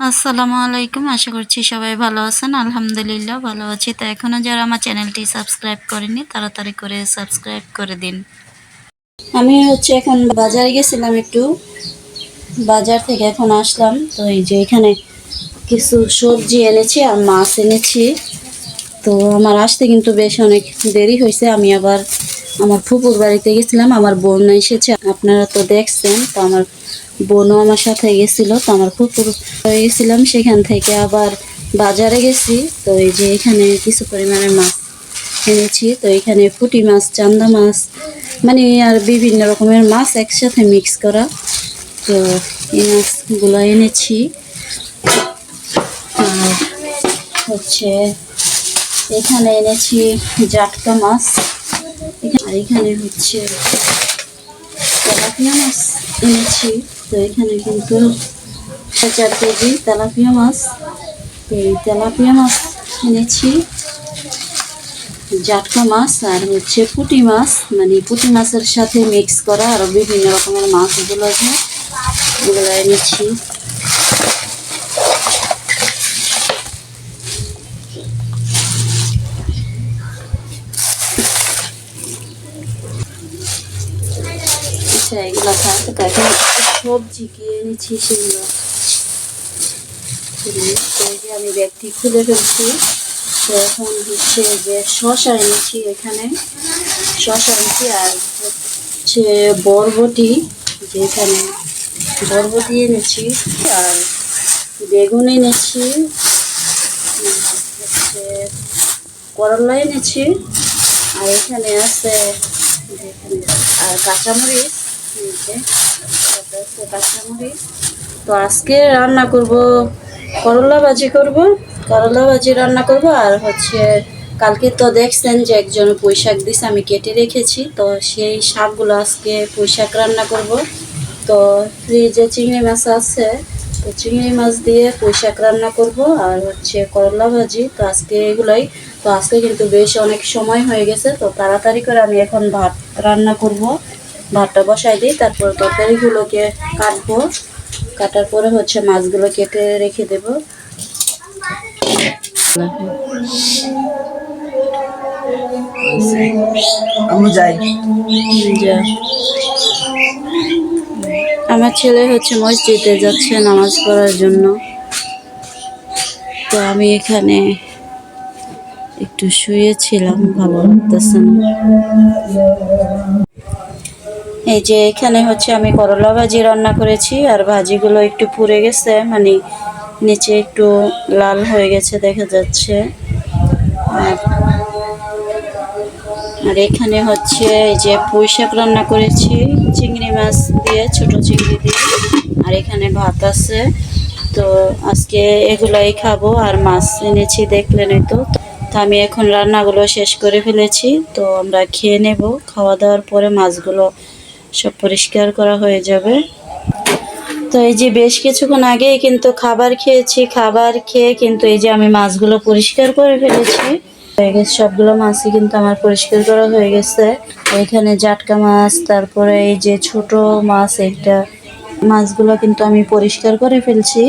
আসসালামু আলাইকুম, আশা করছি সবাই ভালো আছেন। আলহামদুলিল্লাহ ভালো আছি। তো এখনও যারা আমার চ্যানেলটি সাবস্ক্রাইব করেনি তাড়াতাড়ি করে সাবস্ক্রাইব করে দিন। আমি হচ্ছে এখন বাজারে গেছিলাম একটু। বাজার থেকে এখন আসলাম। তো এই যে এখানে কিছু সবজি এনেছি আর মাছ এনেছি। তো আমার আসতে কিন্তু বেশ অনেক দেরি হয়েছে। আমি আবার আমার ফুপুর বাড়িতে গেছিলাম। আমার বোন এসেছে। আপনারা তো দেখছেন। তো আমার বোনও আমার সাথে গেছিল, তো আমার বাড়ি গেছিলাম, সেখান থেকে আবার বাজারে গেছি। তো এই যে এখানে কিছু পরিমাণে মাছ এনেছি, তো এখানে পুঁটি মাছ, চান্দা মাছ মানে আর বিভিন্ন রকমের মাছ একসাথে মিক্স করা। তো এই মাছগুলো এনেছি। আর হচ্ছে এখানে এনেছি জাটকা মাছ। আর এখানে হচ্ছে তেলাপিয়া মাছ এনেছি। তো এখানে কিন্তু চার কেজি তেলাপিয়া মাছ। তো এই তেলাপিয়া মাছ এনেছি। জাটকা মাছ আর হচ্ছে পুঁটি মাছ। মানে পুঁটি মাছের সাথে মিক্স করা আরও বিভিন্ন রকমের মাছগুলো আছে এগুলো এনেছি। আচ্ছা এগুলো তাকে সবজি কি এনেছি সেগুলো। আমি ব্যাগটি খুলে ফেলছি। এখন হচ্ছে যে শশা এনেছি এখানে। শশা এনেছি আর হচ্ছে বরবটি, যে এখানে বরবটি এনেছি আর বেগুন এনেছি, হচ্ছে করলা এনেছি আর এখানে আছে আর কাঁচামরিচ তো আজকে রান্না করব, করলা ভাজি করব, করলা ভাজি রান্না করব, আর হচ্ছে কালকে তো দেখছেন যে একজন পুঁই শাক দিছে, আমি কেটে রেখেছি। তো সেই শাকগুলো আজকে পুঁই শাক রান্না করব। তো ফ্রিজে চিংড়ি মাছ আছে, তো চিংড়ি মাছ দিয়ে পুঁই শাক রান্না করব, আর হচ্ছে করলা ভাজি। তো আজকে এগুলাই, তো আজকে কিন্তু বেশ অনেক সময় হয়ে গেছে, তো তাড়াতাড়ি করে আমি এখন ভাত রান্না করব। ভাতটা বসাই দিই তারপর তরকারিগুলোকে কাটবো। কাটার পরে হচ্ছে মাছগুলো কেটে রেখে দেব। আমার ছেলে হচ্ছে মসজিদে যাচ্ছে নামাজ পড়ার জন্য। তো আমি এখানে একটু শুয়েছিলাম ভালো লাগতেছে না। এই যে এখানে হচ্ছে আমি করলা ভাজি রান্না করেছি, আর ভাজিগুলো একটু পুড়ে গেছে মানে নিচে একটু লাল হয়ে গেছে দেখা যাচ্ছে। আর এখানে হচ্ছে এই যে পুঁই শাক রান্না করেছি, চিংড়ি মাছ দিয়ে, ছোট চিংড়ি দিয়ে, আর এখানে ভাত আছে। তো আজকে এগুলাই খাব, আর মাছ এনেছি দেখলেনই তো। তো আমি এখন রান্নাগুলো শেষ করে ফেলেছি, তো আমরা খেয়ে নেব। খাওয়া দাওয়ার পরে মাছগুলো সব পরিষ্কার করা হয়ে যাবে। তো এই যে বেশ কিছুক্ষণ আগেই কিন্তু খাবার খেয়েছি। খাবার খেয়ে কিন্তু এই যে আমি মাছগুলো পরিষ্কার করে ফেলেছি। হয়ে গেছে, সবগুলো মাছই কিন্তু আমার পরিষ্কার করা হয়ে গেছে। এখানে জাটকা মাছ, তারপরে এই যে ছোট মাছ একটা মাছগুলো কিন্তু আমি পরিষ্কার করে ফেলছি।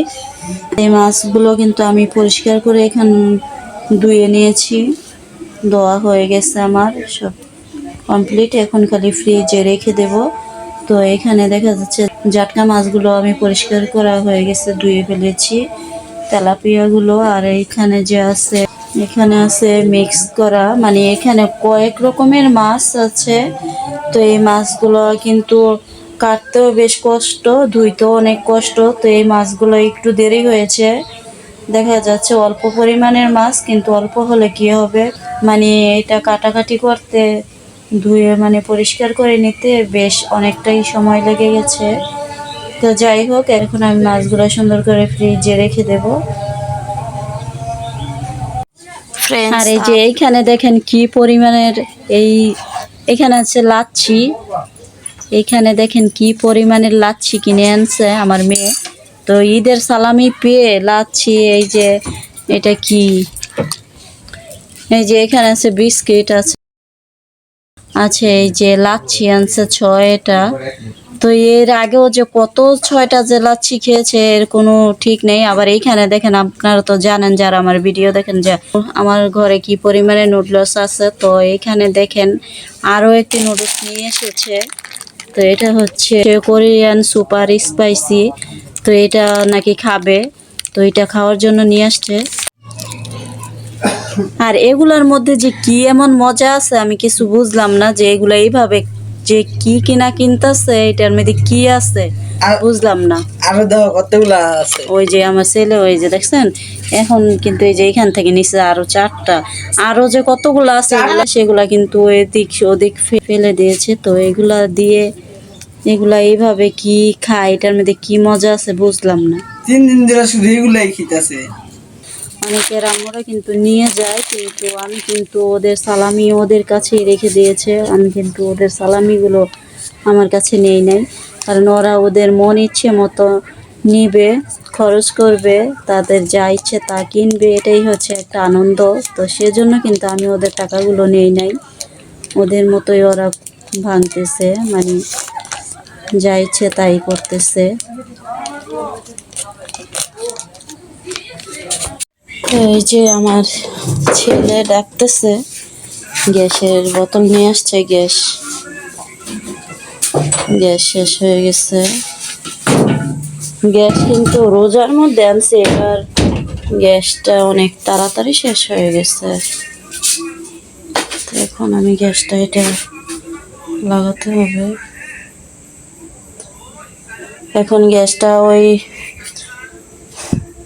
এই মাছগুলো কিন্তু আমি পরিষ্কার করে এখানে ধুয়ে নিয়েছি। ধোয়া হয়ে গেছে আমার, সব কমপ্লিট এখন খালি ফ্রিজে রেখে দেব। তো এখানে দেখা যাচ্ছে জাটকা মাছগুলো আমি পরিষ্কার করা হয়ে গেছে, ধুয়ে ফেলেছি। তেলাপিয়াগুলো আর এইখানে যে আছে, এখানে আছে মিক্স করা। মানে এখানে কয়েক রকমের মাছ আছে। তো এই মাছগুলো কিন্তু কাটতেও বেশ কষ্ট, ধুইতেও অনেক কষ্ট। তো এই মাছগুলো একটু দেরি হয়েছে। দেখা যাচ্ছে অল্প পরিমাণের মাছ, কিন্তু অল্প হলে কি হবে? মানে এটা কাটাকাটি করতে ধুয়ে মানে পরিষ্কার করে নিতে বেশ অনেকটাই সময় লেগে গেছে। তো যাই হোক এখন আমি মাছগুলো সুন্দর করে ফ্রিজে রেখে দেব। আর এই যে এইখানে দেখেন কি পরিমাণের এই এখানে আছে লাচ্ছি। এখানে দেখেন কি পরিমাণের লাচ্ছি কিনে আনছে আমার মেয়ে। তো ঈদের সালামি পেয়ে লাচ্ছি এই যে এটা কি? এই যে এখানে আছে বিস্কিট আছে আছে, এই যে লাচ্ছি আনছে ছয়টা। তো এর আগেও যে কত ছয়টা যে লাচ্ছি খেয়েছে, এর কোনো ঠিক নেই। আবার এইখানে দেখেন, আপনারা তো জানেন, যারা আমার ভিডিও দেখেন যে আমার ঘরে কি পরিমাণে নুডলস আছে, তো এইখানে দেখেন আরও একটি নুডলস নিয়ে এসেছে। তো এটা হচ্ছে কোরিয়ান সুপার স্পাইসি। তো এটা নাকি খাবে। তো এটা খাওয়ার জন্য নিয়ে আসছে। আর এগুলার মধ্যে যে কি এমন মজা আছে আমি কিছু বুঝলাম না যে এগুলা এইভাবে যে কি কিনা কিনতেছে এটার মধ্যে কি আছে বুঝলাম না। আরও দেখো কতগুলা আছে। ওই যে আমার ছেলে ওই যে দেখছেন? এখন কিন্তু এই যে এখান থেকে নিচে আরও চারটা। আরও যে কতগুলো আছে সেগুলা কিন্তু এদিক ওদিক ফেলে দিয়েছে। তো এগুলা দিয়ে এগুলা এইভাবে কি খায় এটার মধ্যে কি মজা আছে বুঝলাম না। তিন দিন ধরে শুধু এগুলাই খিতাছে। অনেকের আমরা কিন্তু নিয়ে যায়, কিন্তু আমি কিন্তু ওদের সালামি ওদের কাছেই রেখে দিয়েছে। আমি কিন্তু ওদের সালামিগুলো আমার কাছে নেই নাই। কারণ ওরা ওদের মন ইচ্ছে মতো নিবে, খরচ করবে, তাদের যা ইচ্ছে তা কিনবে, এটাই হচ্ছে একটা আনন্দ। তো সেজন্য কিন্তু আমি ওদের টাকাগুলো নেই নাই। ওদের মতোই ওরা ভাঙতেছে মানে যা ইচ্ছে তাই করতেছে। এই যে আমার ছেলে ডাকতেছে, গ্যাসের বোতল নিয়ে আসছে, গ্যাস। গ্যাস শেষ হয়ে গেছে। গ্যাস কিন্তু রোজার মধ্যে আনছে, এবার গ্যাসটা অনেক তাড়াতাড়ি শেষ হয়ে গেছে। এখন আমি গ্যাসটা এটা লাগাতে হবে। এখন গ্যাসটা ওই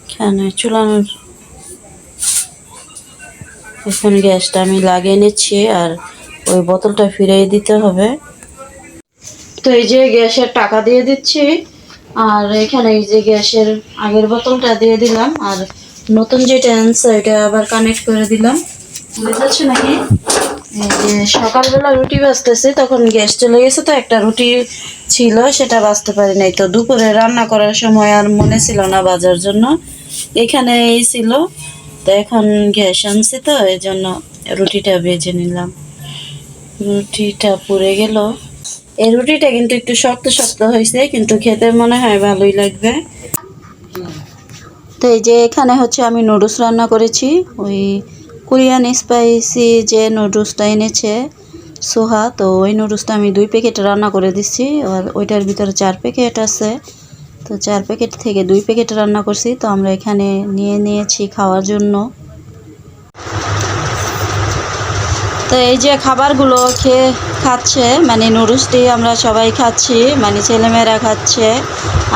এখানে চুলানোর এখন গ্যাসটা আমি লাগিয়ে নিচ্ছি আর ওই বোতলটা ফিরিয়ে দিতে হবে। তো এই যে গ্যাসের টাকা দিয়ে দিচ্ছি, আর এখানে এই যে গ্যাসের আগের বোতলটা দিয়ে দিলাম, আর নতুন যে আনছে ওইটা আবার কানেক্ট করে দিলাম। বুঝতে নাকি? সকালবেলা রুটি বাজতেছে তখন গ্যাস চলে গেছে তো, একটা রুটি ছিল, সেটা বাজতে পারি নাই তো। দুপুরে রান্না করার সময় আর মনে ছিল না বাজার জন্য। এখানে এই ছিল তো এখন গ্যাস আনছি তো এই জন্য রুটিটা ভেজে নিলাম। রুটিটা পুড়ে গেল। এই রুটিটা কিন্তু একটু শক্ত শক্ত হয়েছে, কিন্তু খেতে মনে হয় ভালোই লাগবে। তো এই যে এখানে হচ্ছে আমি নুডলস রান্না করেছি, ওই কোরিয়ান স্পাইসি যে নুডলসটা এনেছে সোহা, তো ওই নুডলসটা আমি দুই প্যাকেট রান্না করে দিচ্ছি। আর ওইটার ভিতরে চার প্যাকেট আছে। তো চার প্যাকেট থেকে দুই প্যাকেট রান্না করছি, তো আমরা এখানে নিয়ে নিয়েছি খাওয়ার জন্য। তো এই যে খাবারগুলো খেয়ে খাচ্ছে মানে নুডলস দিয়ে আমরা সবাই খাচ্ছি মানে ছেলেমেয়েরা খাচ্ছে,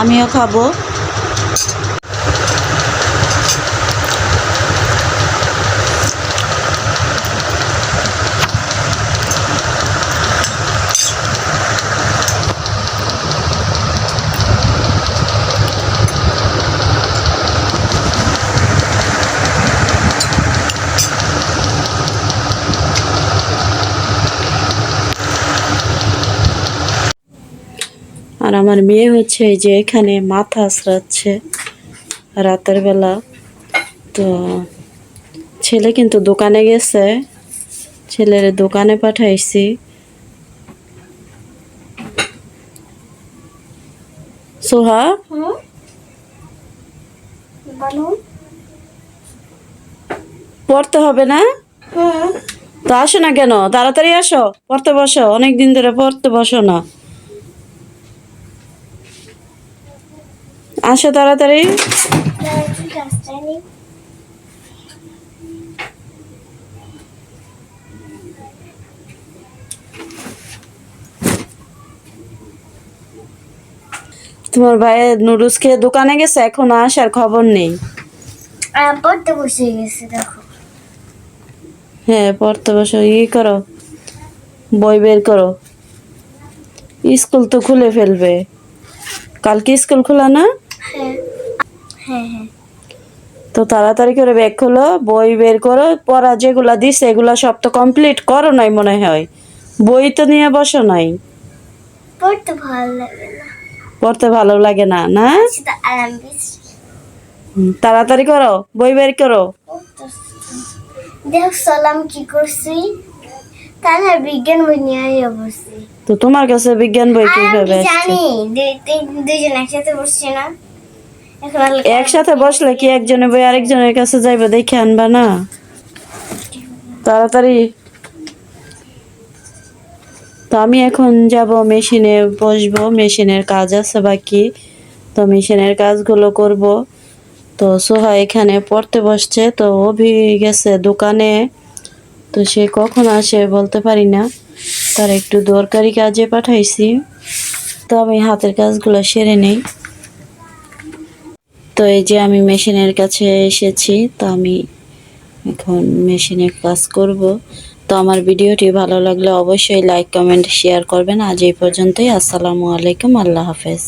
আমিও খাব। আর আমার মেয়ে হচ্ছে এই যে এখানে মাথা আশ্রাচ্ছে রাতের বেলা। তো ছেলে কিন্তু দোকানে গেছে ছেলের দোকানে পাঠাইছি। সোহা? পড়তে হবে না? তো আসো না কেন? তাড়াতাড়ি আসো পড়তে বসো অনেক দিন ধরে পড়তে বসো না। আসো তাড়াতাড়ি। তোমার ভাইয়ের নুডলস খেয়ে দোকানে গেছে? এখন আসার খবর নেই। পড়তে বসে গেছে দেখো। হ্যাঁ পড়তে বসো ই করো বই বের করো। স্কুল তো খুলে ফেলবে। কালকে স্কুল খোলা না? হ্যাঁ হ্যাঁ হ্যাঁ তো তাড়াতাড়ি করে ব্যাগ খোলো বই বের করো পড়া যেগুলা দিস এগুলা সব তো কমপ্লিট করো নাই মনে হয়। বই তো নিয়ে বসো নাই। পড়তে ভালো লাগে না। পড়তে ভালো লাগে না না? তাড়াতাড়ি করো বই বের করো। দেখ সালাম কি করছি? তাহলে বিজ্ঞান বই নিয়ে বসছি। তো তোমার কাছে বিজ্ঞান বই কীভাবে জানি দুই- তিন- দুইজন একসাথে বসছি না। একসাথে বসলে কি একজনের বই আরেকজনের কাছে যাইবে দেখে আনবা না? তাড়াতাড়ি। তো আমি এখন যাব, মেশিনে বসবো, মেশিনের কাজ আছে বাকি। তো মেশিনের কাজগুলো করব। তো সোহা এখানে পড়তে বসছে, তো অভি গেছে দোকানে। তো সে কখন আসে বলতে পারি না। তার একটু দরকারি কাজে পাঠাইছি। তো আমি হাতের কাজগুলো সেরে নেই। তো এই যে আমি মেশিনের কাছে এসেছি, তো আমি এখন মেশিনে কাজ করব। তো আমার ভিডিওটি ভালো লাগলে অবশ্যই লাইক কমেন্ট শেয়ার করবেন। আজ এই পর্যন্তই। আসসালামু আলাইকুম। আল্লাহ হাফেজ।